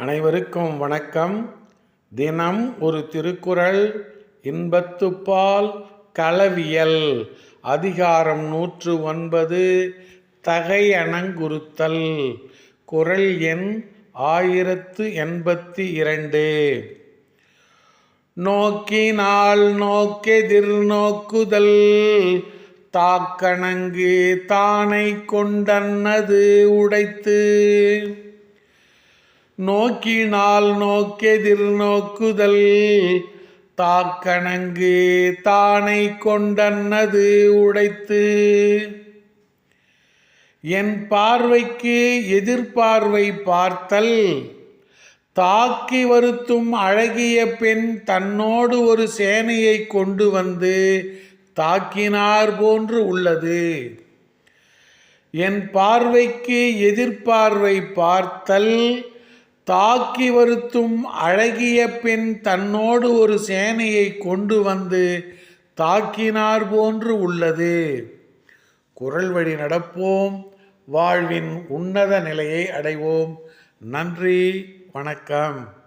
அனைவருக்கும் வணக்கம். தினம் ஒரு திருக்குறள் இன்பத்துப்பால் களவியல் அதிகாரம் நூற்று ஒன்பது தகையணங்குறுத்தல் குரல் குறள் எண் ஆயிரத்து எண்பத்தி இரண்டு. நோக்கினால் நோக்கெதிர் நோக்குதல் தாக்கணங்கு தானை கொண்டன்னது உடைத்து நோக்கினால் நோக்கெதிர் நோக்குதல். தாக்கணங்கு தானை கொண்டன்னது உடைத்து. என் பார்வைக்கு எதிர்பார்வை பார்த்தல். தாக்கி வருத்தும் அழகிய பெண் தன்னோடு ஒரு சேனையை கொண்டு வந்து தாக்கினார் போன்று உள்ளது. என் பார்வைக்கு எதிர்பார்வை பார்த்தல். தாக்கி வருத்தும் அழகிய பெண் தன்னோடு ஒரு சேனையை கொண்டு வந்து தாக்கினார் போன்று உள்ளது. குரல் வழி நடப்போம். வாழ்வின் உன்னத நிலையை அடைவோம். நன்றி. வணக்கம்.